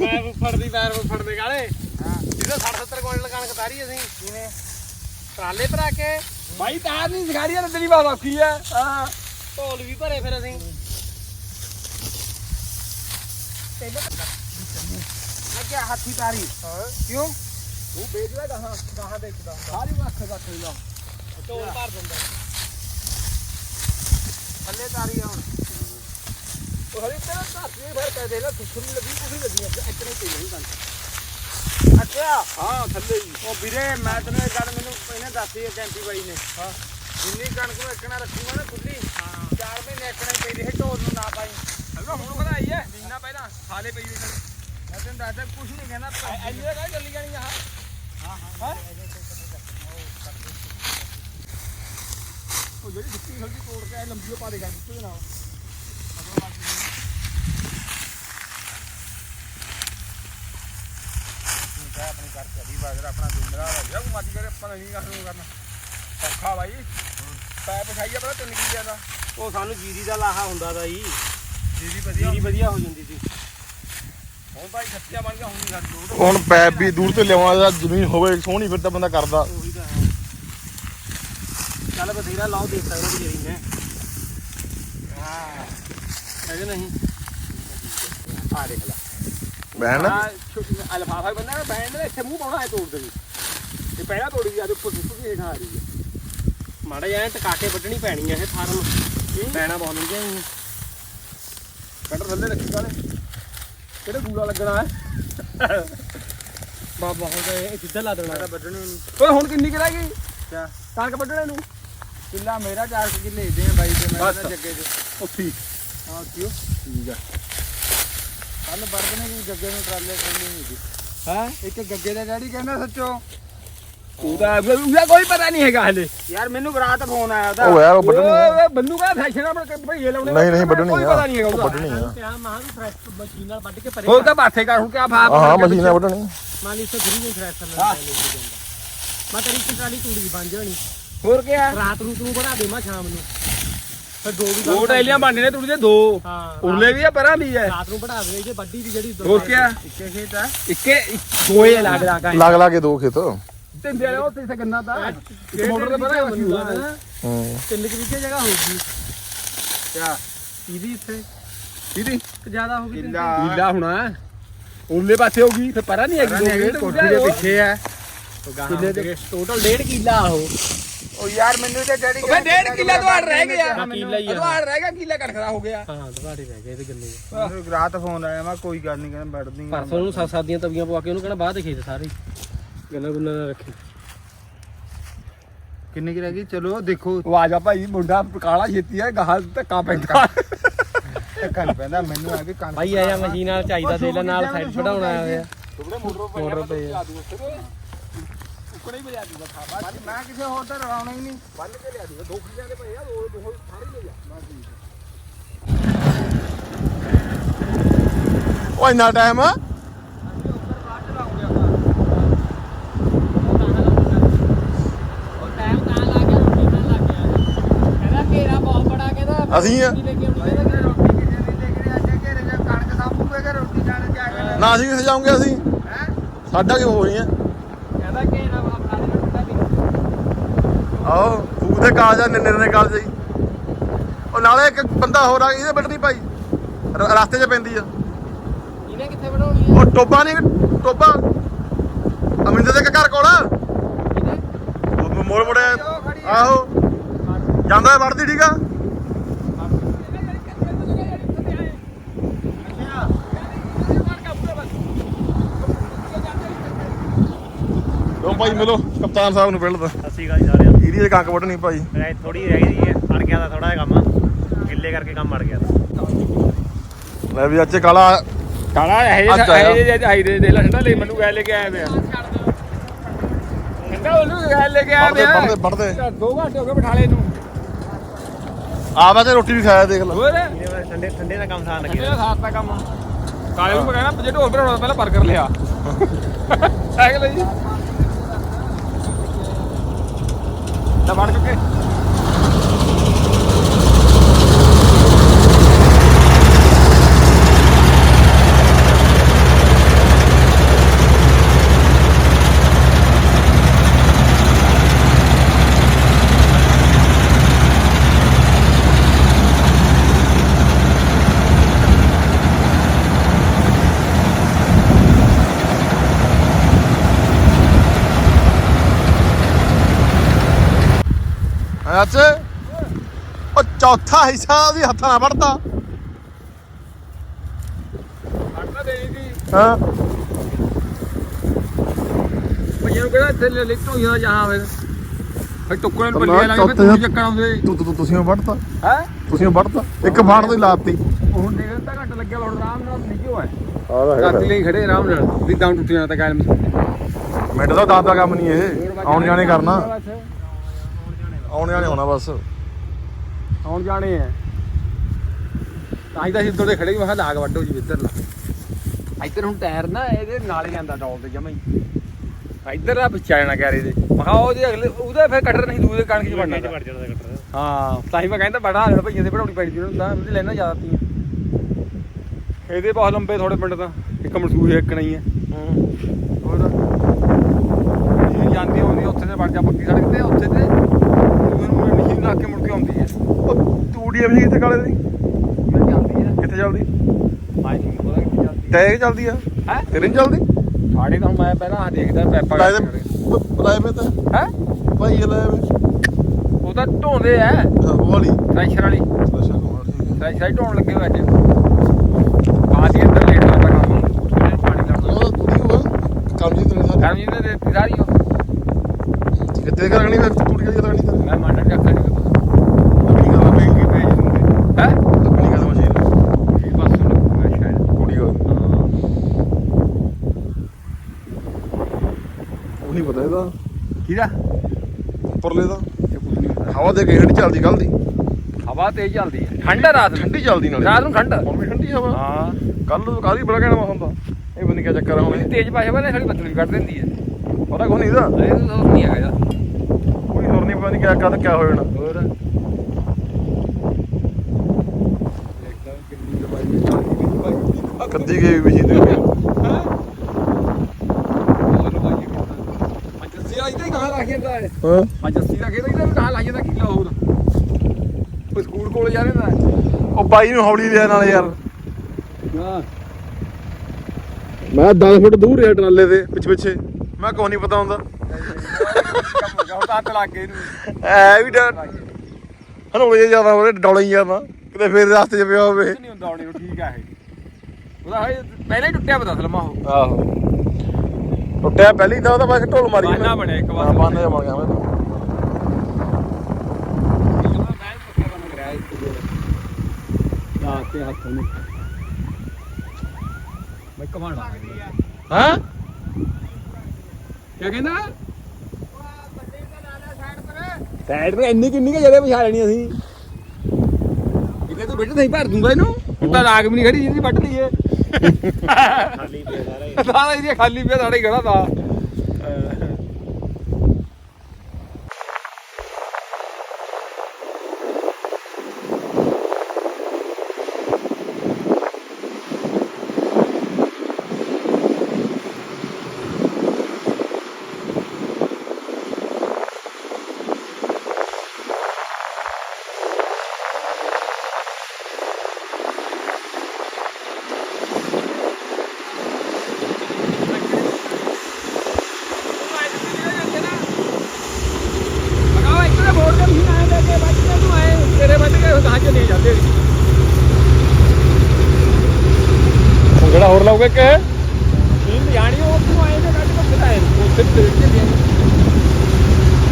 ਮੈਂ ਫੁੱਫੜ ਦੀ ਪੈਰ ਫੁੱਫੜ ਦੇ ਗਾਲੇ। ਜਿਹਦਾ 60 70 ਕੁਇੰਟਲ ਕਣਕ ਤਾਰੀ ਅਸੀਂ। ਕਿਵੇਂ ਟਰਾਲੇ ਭਰਾ ਕੇ। ਭਾਈ ਤਾਰ ਨਹੀਂ ਸਿਖਾੜੀ ਨਾ ਤੇਰੀ ਬਾਤ ਔਖੀ ਹੈ ਹਾਂ। ਢੋਲ ਵੀ ਭਰੇ ਫਿਰ ਅਸੀਂ। ਲੱਗਿਆ ਹਾਥੀ ਤਾਰੀ। ਕਿਉਂ? ਤੂੰ ਵੇਚਦਾ ਕਹਾਂ ਕਹਾਂ ਦੇਖਦਾ ਸਾਰੀ ਅੱਖ ਰੱਖ ਲੈ। ਢੋਲ ਭਰ ਦਿੰਦਾ। ਥੱਲੇ ਤਾਰੀ ਆ ਹੁਣ। ਉਹ ਹਰੀ ਤੇਰਾ ਧਰਤੀ ਫਿਰ ਕਹਿ ਦੇ ਨਾ ਸੁਸਰੀ ਲੱਗੀ ਤੁਸੀਂ ਲੱਗੀ ਇੱਥੇ ਤੇ ਨਹੀਂ ਬਣ ਅੱਛਾ। ਹਾਂ ਥੱਲੇ ਹੀ। ਉਹ ਵੀਰੇ ਮੈਂ ਤੈਨੂੰ ਇਹ ਗੱਲ ਮੈਨੂੰ ਇਹਨੇ ਦੱਸੀ ਹੈ ਕੈਂਪੀ ਬਾਈ ਨੇ। ਹਾਂ। ਜਿੰਨੀ ਕਣਕ ਨੂੰ ਇੱਕਣਾ ਰੱਖੂਗਾ ਨਾ ਖੁੱਲੀ ਹਾਂ। 4 ਮਹੀਨੇ ਇੱਕਣਾ ਹੀ ਪਈ ਰਹੇ ਢੋਲ ਨੂੰ ਨਾ ਪਾਈ। ਹਲਵਾ ਹੁਣ ਬਣਾਈ ਹੈ ਮਹੀਨਾ ਪਹਿਲਾਂ ਸਾਲੇ ਪਈ ਦੇ ਮੈਂ ਤੈਨੂੰ ਦੱਸਦਾ ਕੁਝ ਨਹੀਂ ਕਹਿੰਦਾ ਐਨੀ ਜਗ੍ਹਾ ਚੱਲੀ ਜਾਣੀ ਆ ਹਾਂ ਹਾਂ। ਉਹ ਜਿਹੜੀ ਸੁੱਕੀ ਹਲਦੀ ਤੋੜ ਕੇ ਲੰਬੀ ਪਾ ਦੇਗਾ ਕਿਤੇ ਨਾਲ। ਆਪਣੀ ਕਰ ਚੜੀ ਬਾਜਰ ਆਪਣਾ ਦੁੰਦਰਾ ਹੋ ਯਾ ਮਾਜੀ ਕਰੇ ਆਪਾਂ ਨਹੀਂ ਕਰਨਾ ਕਰਨਾ। ਔਖਾ ਬਾਈ। ਪੈਪ ਉਠਾਈਆ ਪਤਾ ਤਿੰਨ ਕੀ ਦਾ। ਉਹ ਸਾਨੂੰ ਜੀਰੀ ਦਾ ਲਾਹਾ ਹੁੰਦਾ ਦਾ ਜੀ। ਜੀਰੀ ਵਧੀਆ ਜੀਰੀ ਵਧੀਆ ਹੋ ਜਾਂਦੀ ਸੀ। ਹੁਣ ਭਾਈ ਸੱਚਾ ਬਣ ਗਿਆ ਹੁਣ ਨਹੀਂ ਸਾਡੀ ਲੋੜ ਹੁਣ ਪੈਪ ਵੀ ਦੂਰ ਤੇ ਲਿਆਉਣਾ ਜਾਂ ਜ਼ਮੀਨ ਹੋਵੇ ਸੋਹਣੀ ਫਿਰ ਤਾਂ ਬੰਦਾ ਕਰਦਾ। ਉਹੀ ਤਾਂ ਹੈ। ਚੱਲ ਬਥੇਰਾ ਲਾਓ ਦੇਖ ਸਕਦੇ ਵੀ ਜਰੀ ਨੇ ਹਾਂ। ਹੈ ਕਿ ਨਹੀਂ? ਆ ਦੇਖ ਲੈ। ਬਹਿਣ ਆ ਅਲਫਾਫਾ ਬੰਦਾ ਬੈਂਡ ਨੇ ਇੱਥੇ ਮੂੰਹ ਪਾਉਣਾ ਹੈ ਤੋੜ ਦੇ ਇਹ ਪਹਿਲਾਂ ਤੋੜੀ ਦੀ ਆ ਦੇਖੋ ਸੁੱਕ ਕੇ ਖਾ ਰਹੀ ਹੈ। ਮਾੜਾ ਜਿਹਾ ਟਕਾ ਕੇ ਵੱਢਣੀ ਪੈਣੀ ਆ ਇਹ ਫਾਰਮ ਪੈਣਾ ਬਹੁਤ ਨਹੀਂ ਚਾਹੀਦੀ ਕਟਰ ਥੱਲੇ ਰੱਖੀ ਕਾਲੇ ਕਿਹੜੇ ਗੂੜਾ ਲੱਗਣਾ ਹੈ? ਬਾ ਬਹੁਤ ਇਹ ਸਿੱਧਾ ਲਾ ਦੇਣਾ। ਵੱਢਣੀ ਨਹੀਂ। ਓਏ ਹੁਣ ਕਿੰਨੀ ਕਿ ਰਹਿ ਗਈ? ਕਿਆ? ਕਣਕ ਵੱਢਣੇ ਨੂੰ? ਕਿੱਲਾ ਮੇਰਾ 4 ਕਿੱਲੇ ਦੇ ਆ ਬਾਈ ਦੇ ਮੈਂ ਜੱਗੇ ਦੇ। ਉੱਥੀ ਹਾਂ। ਕਿਉਂ ਠੀਕ ਆ। ਕੱਲ ਵਰਦਨੇ ਦੀ ਜੱਗੇ ਨੂੰ ਟਰਾਲੇ ਟਰਾਲੇ ਨਹੀਂ ਦੀ ਹਾਂ? ਇੱਕ ਗੱਗੇ ਦਾ ਡੈਡੀ ਕਹਿੰਦਾ ਸੱਚੋ। ਉਹਦਾ ਉਹਦਾ ਕੋਈ ਪਤਾ ਨਹੀਂ ਹੈਗਾ ਹਲੇ। ਯਾਰ ਮੈਨੂੰ ਰਾਤ ਫੋਨ ਆਇਆ ਉਹਦਾ। ਉਹ ਯਾਰ ਉਹ ਵੱਢਣੀ ਆ। ਓਏ ਬੰਦੂ ਕਾ ਫੈਸ਼ਨ ਆਪਣਾ ਕਿ ਭਈ ਇਹ ਲਾਉਣੇ ਨਹੀਂ ਨਹੀਂ ਵੱਢਣੀ ਕੋਈ ਆ। ਪਤਾ ਨਹੀਂ ਹੈਗਾ ਉਹ ਉਹਦਾ। ਵੱਢਣੀ ਆ। ਪਿਆ ਮਾਂ ਵੀ ਫਰੈਸ਼ ਮਸ਼ੀਨ ਨਾਲ ਵੱਢ ਕੇ ਪਰੇ ਹੋਰ ਤਾਂ ਬਾਥੇ ਕਰ ਹੁਣ ਕਿਆ ਫਾਪ ਹਾਂ ਮਸ਼ੀਨ ਨਾਲ ਵੱਢਣੀ। ਮਾਂ ਲਈ ਸੇ ਗਰੀ ਨਹੀਂ ਫਰੈਸ਼ ਨਾਲ ਲੈ ਜਾਂਦਾ। ਮੈਂ ਤੇਰੀ ਇੱਕ ਟਰਾਲੀ ਤੂੜੀ ਬਣ ਜਾਣੀ। ਹੋਰ ਕਿਆ? ਰਾਤ ਨੂੰ ਤੂੰ ਬਣਾ ਦੇ ਮੈਂ ਸ਼ਾਮ ਨੂੰ। ਫਿਰ ਦੋ ਵੀ ਦੋ ਟੈਲੀਆਂ ਬਣਨੇ ਨੇ ਤੁੜੀ ਦੇ ਦੋ। ਹਾਂ ਉਰਲੇ ਵੀ ਆ ਪਰਾਂ ਵੀ ਹੈ ਰਾਤ ਨੂੰ ਬਣਾ ਦੇ ਜੇ ਵੱਡੀ ਦੀ ਜਿਹੜੀ ਹੋਰ ਕਿਆ ਇੱਕੇ ਖੇਤ ਆ। ਇੱਕੇ ਦੋਏ ਲੱਗ ਲੱਗ ਲੱਗ ਲਾ ਕੇ ਦੋ ਖੇਤ। ਤਿੰਨ ਦੇ ਉੱਥੇ ਸੇ ਗੰਨਾ ਤਾਂ। ਇਹ ਮੋਟਰ ਦੇ ਪਰਾਂ ਵਸੀ ਹੋਣਾ ਹੂੰ। ਤਿੰਨ ਕੁ ਵਿਗੇ ਜਗ੍ਹਾ ਹੋਊਗੀ ਕਿਆ? ਇਹਦੀ ਇੱਥੇ। ਇਹਦੀ? ਤੇ ਜ਼ਿਆਦਾ ਹੋਊਗੀ ਤਿੰਨ ਕਿੱਲਾ ਨੀਲਾ ਹੋਣਾ। ਉਰਲੇ ਪਾਸੇ ਹੋਗੀ ਫਿਰ ਪਰਾਂ ਨਹੀਂ ਹੈਗੀ ਹੈਗੀ ਕੋਠੀ ਦੇ ਪਿੱਛੇ ਆ। ਕਿੱਲੇ ਦੇ ਟੋਟਲ ਡੇਢ ਕਿੱਲਾ ਉਹ। ਉਹ ਯਾਰ ਮੈਨੂੰ ਤੇ ਡੈਡੀ ਉਹ ਡੇਢ ਕਿੱਲਾ ਤੋਂ ਅੱਡ ਰਹਿ ਗਿਆ। ਕਿੱਲਾ ਹੀ ਆ। ਤੋਂ ਰਹਿ ਗਿਆ ਕਿੱਲਾ ਕਣਕਦਾ ਹੋ ਗਿਆ। ਹਾਂ ਦਵਾੜੇ ਰਹਿ ਗਏ ਇਹਦੇ ਗੱਲੇ ਮੈਨੂੰ ਰਾਤ ਫੋਨ ਆਇਆ ਮੈਂ ਕੋਈ ਗੱਲ ਨਹੀਂ ਕਹਿੰਦਾ ਵੱਢਦੀ ਆ। ਪਰਸੋਂ ਨੂੰ ਸੱਤ ਸੱਤ ਦੀਆਂ ਤਵੀਆਂ ਪਵਾ ਕੇ ਉਹਨੂੰ ਕਹਿਣਾ ਬਾਹਰ ਦੇ ਖੇਤ ਸਾਰੇ। ਗੱਲਾਂ ਗੁੱਲਾਂ ਨਾ ਰੱਖੀ। ਕਿੰਨੀ ਕੀ ਰਹਿ ਗਈ? ਚਲੋ ਦੇਖੋ। ਉਹ ਆ ਜਾ ਭਾਈ ਮੁੰਡਾ ਕਾਲਾ ਛੇਤੀ ਹੈ ਗਾਹ ਧੱਕਾ ਪੈਂਦਾ। ਧੱਕਾ। ਨਹੀਂ ਪੈਂਦਾ ਮੈਨੂੰ ਆ ਕੇ ਕਣਕ ਭਾਈ ਆਇਆ ਮਸ਼ੀਨ ਨਾਲ ਚਾਹੀਦਾ ਦੇ ਲੈ ਨਾਲ ਸਾਈਡ ਵਢਾਉਣਾ ਹੋਇਆ। ਟੁਕੜੇ ਮੋਟਰ ਮੋਟਰ ਪਏ ਆ। ਉੱਕੜੇ ਹੀ ਵਜਾ ਦੂਗਾ ਖਾ ਬਾਕੀ ਮੈਂ ਕਿਸੇ ਹੋਰ ਤਾਂ ਰਵਾਉਣਾ ਹੀ ਨਹੀਂ। ਬੰਨ ਕੇ ਲਿਆ ਦੂਗਾ ਦੋ ਖਿੱਲਿਆਂ ਦੇ ਪਏ ਆ ਦੋ ਦੋ ਸਾਰੇ ਲੈ ਜਾ ਉਹ ਇੰਨਾ ਟਾਈਮ ਆ ਉਹ ਟਾਈਮ ਤਾਂ ਲੱਗ ਗਿਆ ਰੋਟੀ ਨਾਲ ਲੱਗ ਗਿਆ। ਕਹਿੰਦਾ ਘੇਰਾ ਬਹੁਤ ਬੜਾ ਕਹਿੰਦਾ ਅਸੀਂ ਆ। ਲੈ ਕੇ ਆਉਣੀ ਕਹਿੰਦਾ ਰੋਟੀ ਕਿਸੇ ਨੇ ਕੇ ਕਿ ਅਸੀਂ ਕਿੱਥੇ ਜਾਉਂਗੇ ਅਸੀਂ? ਹੈ ਸਾਡਾ ਕਿਉਂ ਹੋ ਰਹੀ ਆ ਕਹਿੰਦਾ ਘੇਰਾ ਬਹੁਤ ਬੜਾ ਦੇ ਰੋਟਾ ਵੀ ਆਓ ਤੂੰ ਤੇ ਕਾਜ ਆ ਨਿੰਨੇ ਨੇ ਕਾਜ ਜਾਈ ਉਹ ਨਾਲੇ ਇੱਕ ਬੰਦਾ ਹੋਰ ਆ ਇਹਦੇ ਵੱਢਣੀ ਭਾਈ। ਰਸਤੇ 'ਚ ਪੈਂਦੀ ਆ। ਇਹਨੇ ਕਿੱਥੇ ਬਣਾਉਣੀ ਹੈ ਉਹ ਟੋਬਾ ਨਹੀਂ ਟੋਬਾ। ਅਮਿੰਦਰ ਦੇ ਘਰ ਕੋਲ ਇਹਨੇ ਉਹ ਮੋੜ ਮੋੜੇ ਆਹੋ। ਜਾਂਦਾ ਵੜਦੀ ਠੀਕ ਆ? ਲੋ ਭਾਈ ਮਿਲੋ। ਕਪਤਾਨ ਸਾਹਿਬ ਨੂੰ ਪਹਿਲਾਂ ਤਾਂ ਸਤਿ ਸ਼੍ਰੀ ਅਕਾਲ ਜੀ ਇਹਦੀ ਜੇ ਕੰਕ ਵੱਢਣੀ ਭਾਈ ਰਹਿ ਥੋੜੀ ਰਹਿ ਗਈ ਹੈ ਅੜ ਗਿਆ ਦਾ ਥੋੜਾ ਜਿਹਾ ਕੰਮ ਗਿੱਲੇ ਕਰਕੇ ਕੰਮ ਅੜ ਗਿਆ ਲੈ ਵੀ ਅੱਜ ਕਾਲਾ ਕਾਲਾ ਇਹ। ਇਹ ਜੇ ਆਈ ਦੇ ਦੇ ਲੈ ਠੰਡਾ ਲੈ ਮੈਨੂੰ ਗੈਲ ਲੈ ਕੇ ਆਇਆ ਪਿਆ। ਠੰਡਾ ਉਹਨੂੰ ਗੈਲ ਲੈ ਕੇ ਆਇਆ ਵੱਢਦੇ ਪਿਆ। ਵੱਢਦੇ ਵੱਢਦੇ। ਦੋ ਘੰਟੇ ਹੋ ਗਏ ਬਿਠਾਲੇ ਨੂੰ। ਆਵਾ ਤੇ ਰੋਟੀ ਵੀ ਖਾਇਆ ਦੇਖ ਲੈ। ਹੋਰ? ਠੰਡੇ ਠੰਡੇ ਦਾ ਕੰਮ ਸਾਨ ਲੱਗੇ ਠੰਡੇ ਦਾ ਸਾਥ ਦਾ ਕੰਮ ਕਾਲੇ ਨੂੰ ਮੈਂ ਕਹਿੰਦਾ ਜੇ ਢੋਲ ਬਣਾਉਣਾ ਪਹਿਲਾਂ 버ਗਰ ਲਿਆ। (laughs) ਸਾਈਕਲ ਜੀ ਲੈ ਵੜ ਚੁੱਕੇ। ਅੱਜ ਉਹ ਚੌਥਾ ਹਿੱਸਾ ਉਹਦੀ ਹੱਥਾਂ ਨਾਲ ਵੱਢਦਾ ਫੜਨਾ ਦੇਣੀ ਸੀ ਹਾਂ। ਭਈਆਂ ਨੂੰ ਕਿਹੜਾ ਇੱਥੇ ਲਿਖਤ ਹੋਈ ਜਾਂਦਾ ਜਹਾਂ ਫਿਰ? ਫਿਰ ਟੁੱਕੜੇ ਨੂੰ ਤਾਂ ਬੱਲੀਆਂ ਲੱਗ ਚੌਥੇ ਪਏ ਦਾ- ਤੂੰ ਚੱਕਣ ਆਉਂਦੇ। ਤੂੰ ਤੂੰ ਤੁਸੀਂ ਵੱਢਤਾ? ਹੈ? ਤੁਸੀਂ ਵੱਢਤਾ? ਇੱਕ ਫਾੜ ਤੋਂ ਹੀ ਲਾਤੀ ਹੁਣ ਦੇਖ ਅੱਧਾ ਘੰਟਾ ਲੱਗਿਆ ਹੁਣ ਆਰਾਮ ਨਾਲ ਨਿੱਜੋ ਹੈ ਆਹ ਕਾਤੀ ਲਈ ਖੜੇ ਆਰਾਮ ਨਾਲ ਵੀ ਦਮ ਟੁੱਟ ਜਾਣਾ ਤਾਂ ਗੈਲ ਮਿੰਟ ਦਾ ਦਾਦਾ ਕੰਮ ਨਹੀਂ ਇਹ। ਆਉਣ ਜਾਣੇ ਕਰਨਾ। ਆਉਣ ਜਾਣੇ ਹੋਣਾ ਬਸ। ਆਉਣ ਜਾਣੇ ਆ। ਤਾਂ ਹੀ ਤਾਂ ਅਸੀਂ ਇੱਧਰ ਦੇ ਖੜੇ ਸੀ, ਮੈਂ ਕਿਹਾ ਲਾਗ ਵੱਡੋ ਜੀ ਇੱਧਰ ਲਾ। ਇੱਧਰ ਹੁਣ ਟਾਇਰ ਨਾ ਇਹਦੇ ਨਾਲ ਹੀ ਜਾਂਦਾ ਡੌਲ ਤੇ ਜਮਾ ਹੀ। ਇੱਧਰ ਆ ਪਿੱਛੇ ਆ ਜਾਣਾ ਗੈਰੇ ਦੇ। ਮੈਂ ਕਿਹਾ ਉਹਦੇ ਅਗਲੇ ਉਹਦੇ ਫਿਰ ਕਟਰ ਨਹੀਂ ਦੂਏ ਕਣਕ ਚ ਬਣਨਾ ਚ ਵੜ ਜਾਣਾ ਦਾ ਕੱਟਰ ਹਾਂ ਤਾਂ ਹੀ ਮੈਂ ਕਹਿੰਦਾ ਬੜਾ ਲੈਣਾ ਭਈਆਂ ਦੇ ਬਣਾਉਣੀ ਪੈਣੀ ਜਿਹਨੂੰ ਤਾਂ ਉਹਦੇ ਲੈਣਾ ਜ਼ਿਆਦਾ ਤੀ ਇਹਦੇ ਬਹੁਤ ਲੰਬੇ ਥੋੜੇ ਪਿੰਡ ਤਾਂ ਇੱਕ ਮਨਸੂਹੇ ਇੱਕ ਨਹੀਂ ਹੈ। ਹੋਰ? ਇਹ ਜਾਂਦੀ ਹੁੰਦੀ ਉੱਥੇ ਤੇ ਵੜ ਜਾ ਪੱਕੀ ਸੜਕ ਤੇ ਉੱਥੇ ਤੇ ਨੂੰ ਕੇ ਮੁੜ ਕੇ ਆਉਂਦੀ ਹੈ। ਉਹ ਤੂੜੀ ਵੀ ਕਿੱਥੇ ਕਾਲੇ ਦੀ? ਇਹ ਜਾਂਦੀ ਹੈ। ਕਿੱਥੇ ਚੱਲਦੀ? ਆਈ ਨਹੀਂ ਪਤਾ ਕਿੱਥੇ ਜਾਂਦੀ ਤੈ ਕਿ ਚੱਲਦੀ ਆ? ਹੈ? ਤੇਰੇ ਨਹੀਂ ਚੱਲਦੀ? ਸਾਡੇ ਤਾਂ ਮੈਂ ਪਹਿਲਾਂ ਆਹ ਦੇਖਦਾ ਪੈਪਾ ਲਾਏ ਤੇ ਤਾਂ ਹੈ? ਭਾਈ ਇਹ ਲਾਏ ਮੈਂ ਉਹ ਤਾਂ ਢੋਂਦੇ ਐ ਉਹ ਵਾਲੀ। ਥ੍ਰੈਸ਼ਰ ਵਾਲੀ। ਅੱਛਾ ਕਮਾਲ ਠੀਕ ਹੈ ਥ੍ਰੈਸ਼ਰ ਢੋਣ ਲੱਗੇ ਹੋਏ ਅੱਜ। ਬਾਅਦ ਹੀ ਅੰਦਰ ਲੇਟ ਹੁੰਦਾ ਕੰਮ। ਥੋੜੇ ਨੂੰ ਪਾਣੀ ਲਾਉਣਾ ਉਹ ਤੂੜੀ ਹੋਆ ਕੰਮ ਜੀ ਤੇਰੇ ਨਾਲ। ਕਰਮ ਜੀ ਦਿੱਤੀ ਸਾਰੀ ਉਹ। ਕਿੱਥੇ ਕਰਨੀ ਫਿਰ? ਤੂੜੀ ਵਾਲੀ ਕਰਨੀ ਤੇ ਮੈਂ ਮੰਨ ਚੱਕਾ ਨਹੀਂ ਆਪਣੀ ਗੱਲ ਮਹਿੰਗੀ ਭੇਜ ਦੂੰਗੇ ਹੈ ਆਪਣੀ ਗੱਲ ਮਸ਼ੀਨ ਜੀ ਬਸ ਲੱਗੂਗਾ ਸ਼ਾਇਦ ਕੁੜੀ ਵਾਲੀ ਹਾਂ ਉਹ ਨਹੀਂ ਪਤਾ ਇਹਦਾ। ਕਿਹਦਾ? ਉੱਪਰਲੇ ਦਾ। ਇਹ ਕੁਝ ਨਹੀਂ ਹੁੰਦਾ। ਹਵਾ ਦੇ ਕੇ ਹੇਠ ਚੱਲਦੀ ਕੱਲ ਦੀ। ਹਵਾ ਤੇਜ਼ ਚੱਲਦੀ ਹੈ। ਠੰਡਾ ਰਾਤ ਨੂੰ। ਠੰਡੀ ਚੱਲਦੀ ਨਾਲੇ। ਰਾਤ ਨੂੰ ਠੰਡ। ਹੁਣ ਵੀ ਠੰਡੀ ਹਵਾ। ਹਾਂ। ਕੱਲ ਕਾਲੀ ਬੜਾ ਕਹਿਣਾ ਮੌਸਮ ਦਾ। ਇਹ ਬੰਦੇ ਕਿਆ ਚੱਕਰ ਹੁਣ। ਤੇਜ਼ ਭਾਸ਼ਾ ਵਾਲੇ ਸਾਡੀ ਬੱਤਲ ਵੀ ਕੱਢ ਦਿੰਦੀ ਹੈ। ਪਤਾ ਕੋਈ ਨਹੀਂ ਇਹਦਾ। ਇਹ ਤਾਂ ਦੋਸਤ ਨਹੀਂ ਹੈਗਾ ਇਹਦਾ। ਕੋਈ ਹੋਰ ਨਹੀਂ ਪਤਾ ਨਹੀਂ ਕਿਆ ਕਦ ਕਿਆ ਹੋ ਜਾਣਾ। ਹੋਰ? ਦੇਖਦਾ ਕਿੰਨੀ ਦਵਾਈ ਕੱਦੀ ਗਈ ਮਸ਼ੀਨ ਦੇ ਜੱਸੀ ਦਾ ਇੱਥੇ ਕਹਾਂ ਲੱਗ ਜਾਂਦਾ ਹੈ। ਹਾਂ ਆ ਜੱਸੀ ਦਾ ਖੇਤ ਇੱਥੇ ਕਹਾਂ ਲੱਗ ਜਾਂਦਾ ਕਿੱਲਾ ਹੋਰ ਉਹ ਸਕੂਲ ਕੋਲ ਜਾ ਰਿਹਾ ਉਹ ਬਾਈ ਨੂੰ ਹੌਲੀ ਲਿਆ ਨਾਲ ਯਾਰ। ਹਾਂ। ਮੈਂ 10 ਫੁੱਟ ਦੂਰ ਰਿਹਾ ਟਰਾਲੇ ਦੇ ਪਿੱਛੇ ਪਿੱਛੇ। ਮੈਂ ਕੋਈ ਨਹੀਂ ਪਤਾ ਹੁੰਦਾ। ਐ ਵੀ ਡਰ। ਹਨੋਲੇ ਜ਼ਿਆਦਾ ਉਹਦੇ ਡੌਲੇ ਹੀ ਜਾਂਦਾ ਕਿਤੇ ਫੇਰ ਰਸਤੇ 'ਚ ਪਿਆ ਹੋਵੇ। ਨਹੀਂ ਹੁੰਦਾ ਆਉਣੇ ਨੂੰ ਠੀਕ ਆ ਇਹ। ਉਹਦਾ ਪਹਿਲਾਂ ਹੀ ਟੁੱਟਿਆ ਪਤਾ ਸਲਮਾ ਉਹ। ਆਹੋ। ਟੁੱਟਿਆ ਪਹਿਲੀ ਤਾਂ ਉਹਦਾ ਬਸ ਢੋਲ ਮਾਰੀ ਬਾਨਾ ਬਣਿਆ ਇੱਕ ਵਾਰ। ਬਾਨਾ ਜਿਹਾ ਬਣ ਗਿਆ ਮੈਂ। ਤਾਂ ਹੱਥ ਨੂੰ ਮੈਂ ਕਮਾਣਾ ਹਾਂ? ਕੀ ਕਹਿੰਦਾ? ਸਾਈਡ ਤੇ ਇੰਨੀ ਕਿੰਨੀ ਕਿ ਜਗ੍ਹਾ ਵਿਛਾ ਲੈਣੀ ਅਸੀਂ। ਕਿਤੇ ਤੂੰ ਬੈਠ ਨਹੀਂ ਭਰ ਦੂੰਗਾ ਇਹਨੂੰ। ਤਾਂ ਰਾਗ ਵੀ ਨਹੀਂ ਖੜੀ ਜਿਹਦੀ ਲਈਏ। ਖਾਲੀ ਪਿਆ ਸਾਰਾ ਹੀ ਖਾਲੀ ਪਿਆ ਸਾਡੇ ਘੜਾ ਦਾ ਲਗਾਓ ਇੱਕ ਤੇ ਬੋਰਡ ਤੇ ਮਹੀਨਾ ਆਏ ਦੇ ਕੇ ਵੱਜ ਕੇ ਤੂੰ ਆਏ ਤੇਰੇ ਵੱਜ ਕੇ ਕਹਾਂ ਚ ਨਹੀਂ ਜਾਂਦੇ ਹੁਣ ਕਿਹੜਾ ਹੋਰ ਲਾਉਗੇ ਕਿ? ਮੀਨ ਜਾਣੀ ਉਹ ਤੂੰ ਆਏ ਦੇ ਕੱਢ ਕੇ ਖੜਾਏ ਉੱਥੇ ਤੇ ਕੇ ਦੇ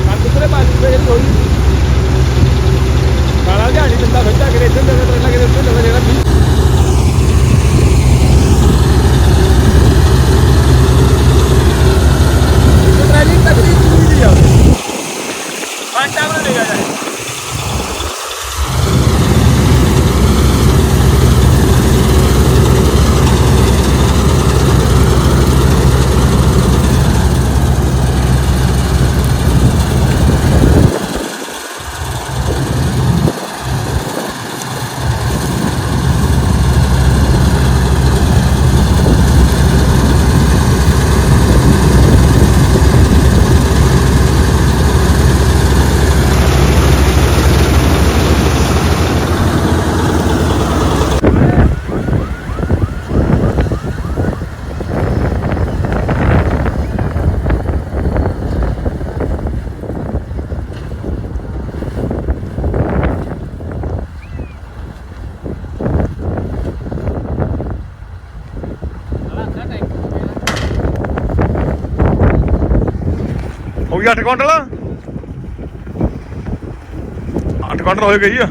ਕੱਲ ਦੂਸਰੇ ਪਾਸੇ ਤੇ ਜਿਹੜੀ ਹੋਈ ਕਾਲਾ ਜਾਣੀ ਬੰਦਾ ਫਿਰਦਾ ਕਰੇ ਇੱਥੇ ਤੇ ਟਰੇਲਾ ਕਰੇ ਉੱਥੇ ਲੱਗ ਜਿਹੜਾ ਵੀ ਟ੍ਰੇਲਿੰਗ ਤੱਕ ਦੀ ਪੂਰੀ ਦੀ ਆ। ਪੰਜ ਟਾਵਰ ਲੈ ਜਾ। ਜਾਏ ਹੋ ਗਈ 8 ਕੁਇੰਟਲ 8 ਕੁਇੰਟਲ ਹੋ ਗਈ ਆ।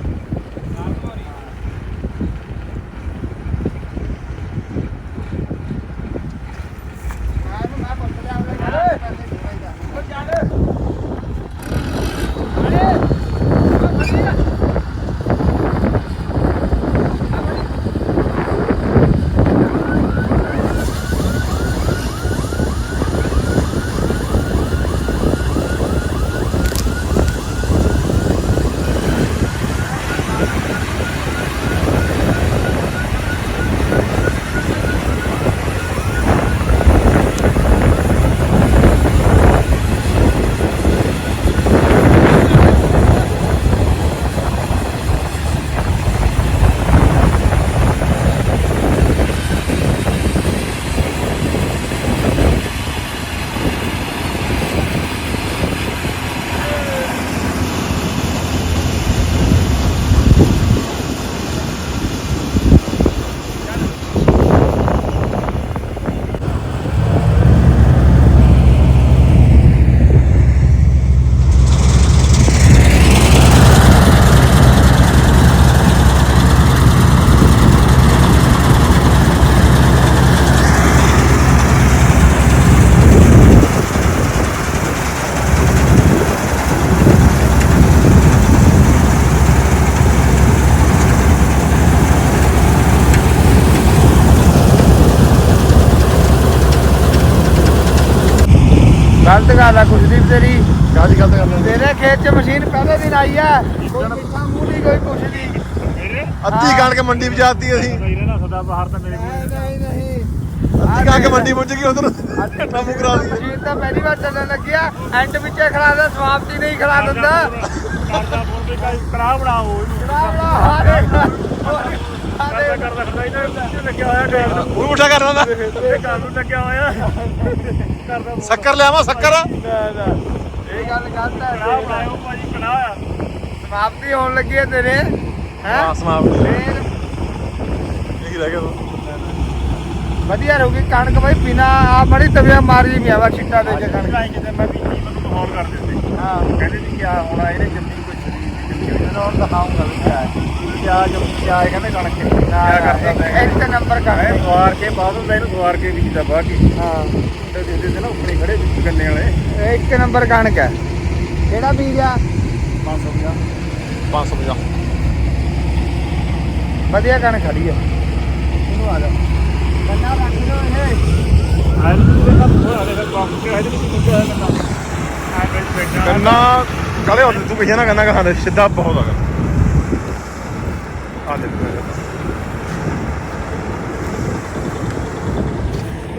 ਗਲਤ ਗੱਲ ਆ ਕੁਲਦੀਪ ਤੇਰੀ। ਕਾਹਦੀ ਗੱਲ ਕਰ ਲੈਂਦੇ ਤੇਰੇ ਖੇਤ 'ਚ ਮਸ਼ੀਨ ਪਹਿਲੇ ਦਿਨ ਆਈ ਆ। ਕੋਈ ਮਿੱਠਾ ਮੂੰਹ ਨਹੀਂ ਕੋਈ ਪੁੱਛਦੀ ਅੱਧੀ ਕਣਕ ਮੰਡੀ ਵਿੱਚ ਆਤੀ ਅਸੀਂ। ਸਹੀ ਰਹਿਣਾ ਸਦਾ ਬਾਹਰ ਤਾਂ ਮੇਰੇ ਨਹੀਂ ਨਹੀਂ ਨਹੀਂ। ਅੱਧੀ ਕਣਕ ਮੰਡੀ ਪਹੁੰਚ ਗਈ ਉਧਰ। ਟਾਮੂ ਕਰਾ ਲਈ। ਮਸ਼ੀਨ ਤਾਂ ਪਹਿਲੀ ਵਾਰ ਚੱਲਣ ਲੱਗਿਆ ਐਂਡ ਵਿੱਚ ਖੜਾ ਦਾ ਸਮਾਪਤੀ ਨਹੀਂ ਖੜਾ ਦਿੰਦਾ। ਕਰਦਾ ਫੋਨ ਤੇ ਕਾਈ ਕੜਾ ਬਣਾਓ ਇਹਨੂੰ। ਬੜਾ ਹਾਰੇ ਹਾਰੇ ਕਰਦਾ ਖੜਾ ਇਹਨਾਂ ਲੱਗਿਆ ਹੋਇਆ ਟਾਈਮ ਉਹ ਉਠਾ ਕਰ ਨੂੰ ਲੱਗਿਆ ਹੋਇਆ। ਕਰਦਾ ਸ਼ੱਕਰ ਲਿਆਵਾ ਸ਼ੱਕਰ? ਇਹ ਗੱਲ ਗਲਤ ਹੈ ਕੜਾ ਬਣਾਓ ਭਾਜੀ ਕੜਾ ਸਮਾਪਤੀ ਹੋਣ ਲੱਗੀ ਹੈ ਤੇਰੇ ਹੈ? ਹਾਂ ਸਮਾਪਤ। ਫੇਰ? ਇਹੀ ਰਹਿ ਗਿਆ ਤੂੰ। ਵਧੀਆ ਰਹੂਗੀ ਕਣਕ ਬਈ ਬਿਨਾ ਆ ਬੜੀ ਤਵਿਆ ਮਾਰ ਜੀ ਗਿਆ ਵਾ ਛਿੱਟਾ ਦੇ ਕੇ ਕਣਕ। ਕਿਤੇ ਮੈਂ ਬੀਜੀ ਮੈਨੂੰ ਫੋਨ ਕਰ ਦਿੰਦੇ? ਹਾਂ। ਕਹਿੰਦੇ ਜੀ ਕੀ ਹੋਣਾ ਇਹਨੇ ਜੰਮੀ ਕੋਈ ਸਰੀਰ ਦੀ ਜਦੋਂ ਹੁਣ ਦਿਖਾਉਂਗਾ ਵੀ ਕਿਆ ਕਿਆ ਜੰਮੀ ਕਿਆ ਹੈ? ਕਹਿੰਦੇ ਕਣਕ ਕਿਆ ਕਰਦਾ ਇੱਕ- ਇੱਕ ਨੰਬਰ ਕਰ ਸਵਾਰ ਕੇ ਬਾਅਦ ਹੁੰਦਾ ਇਹਨੂੰ ਸਵਾਰ ਕੇ ਬੀਜਦਾ ਬਾਅਦ ਕੇ ਹਾਂ। ਤੇ ਦੇ ਦੇ ਨਾ ਉੱਪਰੇ ਖੜੇ ਵਿੱਚ ਗੰਨੇ ਵਾਲੇ। ਇਹ ਇੱਕ ਨੰਬਰ ਕਣਕ ਹੈ। ਕਿਹੜਾ ਬੀਜ ਆ? 550 550 ਵਧੀਆ ਕਣਕ ਖੜੀ ਹੈ ਇਹਨੂੰ ਆ ਜਾ। ਕੰਨਾ ਰੱਖ ਲੋ ਇਹ। ਆਇਲ ਦੇ ਕੰਮ ਹੋਇਆ ਦੇ ਕੰਮ ਕਿ ਇਹਦੇ ਵਿੱਚ ਕੁਝ ਹੈ ਕੰਨਾ ਆ ਬੈਠ ਬੈਠਾ। ਗੰਨਾ ਗਲੇ ਹੁੰਦੇ ਤੂੰ ਪਿਛੇ ਨਾ ਗੰਨਾ ਕਹਾਂਦੇ ਸਿੱਧਾ ਬਹੁਤ ਆ ਆ ਦੇ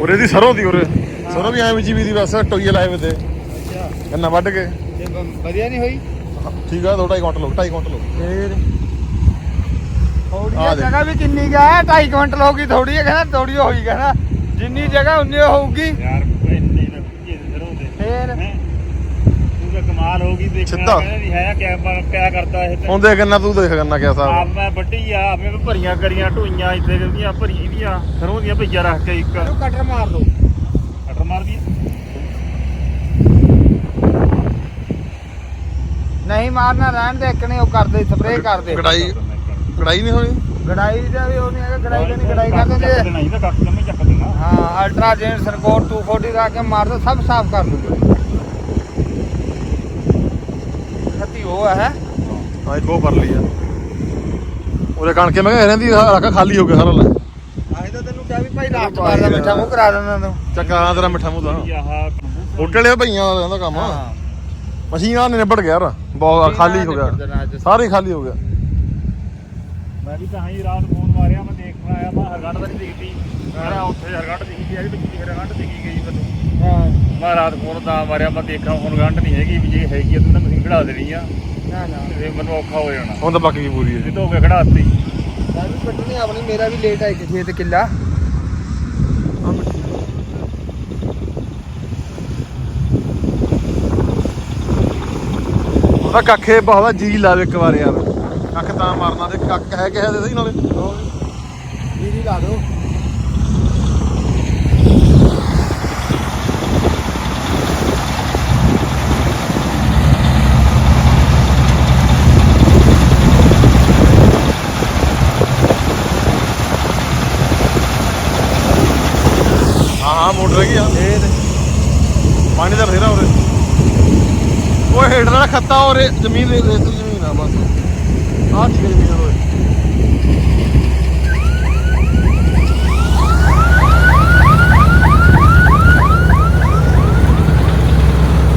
ਉਰੇ ਦੀ ਸਰੋਂ ਦੀ ਉਰੇ। ਸਰੋਂ ਵੀ ਐਵੇਂ ਜੀਵੀ ਦੀ ਬਸ ਟੋਈਏ ਲਾਏ ਵੇ ਤੇ। ਗੰਨਾ ਵੱਢ ਕੇ। ਵਧੀਆ ਨਹੀਂ ਹੋਈ? ਠੀਕ ਆ ਦੋ ਢਾਈ ਕੁਇੰਟਲ ਹੋ ਢਾਈ ਕੁਇੰਟਲ ਹੋ ਫੇਰ? ਥੋੜੀ। ਜਗ੍ਹਾ ਵੀ ਕਿੰਨੀ ਹੈ 2.5 ਕੁਇੰਟਲ ਹੋਗੀ ਥੋੜੀ ਹੈ ਕਹਿੰਦਾ ਥੋੜੀ ਹੋਈ ਕਹਿੰਦਾ। ਜਿੰਨੀ ਜਗ੍ਹਾ ਉਨੀ ਹੋਊਗੀ। ਯਾਰ ਇੰਨੇ ਨਾ ਇਹ ਜ਼ਰੂਰ ਦੇ। ਫੇਰ? ਹੈਂ? ਕਮਾਲ ਹੋ ਗਈ ਦੇਖਣਾ। ਕਹਿੰਦਾ ਵੀ ਹੈ ਕਿਆ ਕਿਆ ਕਰਦਾ ਇਹ ਹੁਣ ਦੇਖ ਗੰਨਾ ਤੂੰ ਦੇਖ ਗੰਨਾ ਕਿਆ ਆਪ ਹਿਸਾਬ ਮੈਂ ਵੱਡੀ ਆ ਆਪੇ ਮੈਂ ਭਰੀਆਂ ਕਰੀਆਂ ਢੋਈਆਂ ਇੱਥੇ ਦੀਆਂ ਭਰੀਆਂ ਦੀਆਂ ਸਰੋਂ ਦੀਆਂ ਭਈਆ ਰੱਖ ਕੇ ਇੱਕ। ਇਹਨੂੰ ਕਟਰ ਮਾਰ ਦੋ ਅਟਰ ਮਾਰਦੀ ਨਹੀਂ ਮਾਰਨਾ ਰਹਿਣ ਦੇ ਇੱਕ ਨੇ ਉਹ ਕਰਦੇ ਸਪਰੇਅ ਕਰਦੇ। ਕੜਾਈ ਕੜਾਈ ਨਹੀਂ ਹੋਣੀ? ਗੜਾਈ ਦਾ ਵੀ ਉਹ ਨਹੀਂ ਹੈਗਾ ਗੜਾਈ ਦਾ ਨਹੀਂ ਗੜਾਈ ਚੱਕ ਜੇ ਦੇਣਾ ਇਹਦਾ ਕੱਖ ਜਮੇ ਚੱਕ ਦੇਣਾ ਹਾਂ ਅਲਟਰਾ ਜੇਨ ਸਰਕੋਟ 240 ਦਾ ਕੇ ਮਾਰ ਦੋ ਸਭ ਸਾਫ਼ ਕਰ ਦੂਗਾ ਖਤੀ ਉਹ ਹੈ? ਹਾਂ ਇੱਕ ਉਹ ਕਰ ਲਈ ਆ। ਉਰੇ ਕਣਕੇ ਮੈਂ ਕਿਹਾ ਰਹਿੰਦੀ ਰੱਖ ਖਾਲੀ ਹੋ ਗਿਆ ਸਾਰਾ ਲੈ। ਆਹੀ ਤਾਂ ਤੈਨੂੰ ਕਿਹਾ ਵੀ ਭਾਈ ਲਾਸਟ ਵਾਰ ਦਾ ਮਿੱਠਾ ਮੂੰਹ ਕਰਾ ਦਿੰਦਾ ਤੂੰ ਚੱਕਾ ਤੇਰਾ ਮਿੱਠਾ ਮੂੰਹ ਦਾ ਹੋਟਲ ਵਾਲੇ ਭਈਆਂ ਦਾ ਕੰਮ। ਮਸ਼ੀਨ ਆ ਨਿਬੜ ਗਿਆ ਯਾਰ। ਬਹੁਤ ਖਾਲੀ ਹੋ ਗਿਆ। ਸਾਰੇ ਖਾਲੀ ਹੋ ਗਿਆ। ਮੈਂ ਵੀ ਤਾਂ ਹੀ ਰਾਤ ਫੋਨ ਮਾਰਿਆ ਮੈਂ ਦੇਖਣ ਆਇਆ ਮੈਂ ਹਰਗੜ ਦਾ ਨਹੀਂ ਦਿਖਦੀ। ਮੈਂ ਉੱਥੇ ਹਰਗੜ ਦਿਖੀ ਸੀ ਇਹਦੀ ਵਿੱਚ ਹਰਗੜ ਦਿਖੀ ਗਈ ਮੈਨੂੰ। ਹਾਂ। ਮੈਂ ਰਾਤ ਫੋਨ ਤਾਂ ਮਾਰਿਆ ਮੈਂ ਦੇਖਾਂ ਹੁਣ ਗੰਢ ਨਹੀਂ ਹੈਗੀ ਵੀ ਜੇ ਹੈਗੀ ਆ ਤੂੰ ਨਾ ਮਸ਼ੀਨ ਖੜਾ ਦੇਣੀ ਆ। ਨਾ ਨਾ। ਤੇ ਮੈਨੂੰ ਔਖਾ ਹੋ ਜਾਣਾ। ਹੁਣ ਤਾਂ ਬਾਕੀ ਵੀ ਪੂਰੀ ਹੈ। ਜਿੱਦ ਹੋ ਕੇ ਖੜਾਤੀ ਮੈਂ ਵੀ ਕੱਢਣੀ ਆਪਣੀ ਮੇਰਾ ਵੀ ਲੇਟ ਆ ਇੱਕ ਖੇਤ ਕਿੱਲਾ। ਉਹਦਾ ਕੱਖੇ ਬਹੁਤ ਜੀ ਲਾਵੇ ਇੱਕ ਵਾਰ ਯਾਰ। ਕੱਖ ਤਾਂ ਮਾਰਨਾ ਤੇ ਕੱਖ ਹੈ ਕਿਸੇ ਦੇ ਸਹੀ ਨਾਲੇ। ਜੀਰੀ ਲਾ ਦੋ ਹਾਂ ਹਾਂ ਮੋਟਰ ਹੈਗੀ ਆ। ਪਾਣੀ ਦਾ ਫੇਰਾ ਉਰੇ। ਉਹ ਹੇਠ ਵਾਲਾ ਖੱਤਾ ਉਰੇ ਜ਼ਮੀਨ ਰੇਤਲੀ ਜ਼ਮੀਨ ਆ ਬਸ। ਆਹ ਠੀਕ ਹੈ ਜ਼ਮੀਨ ਉਰੇ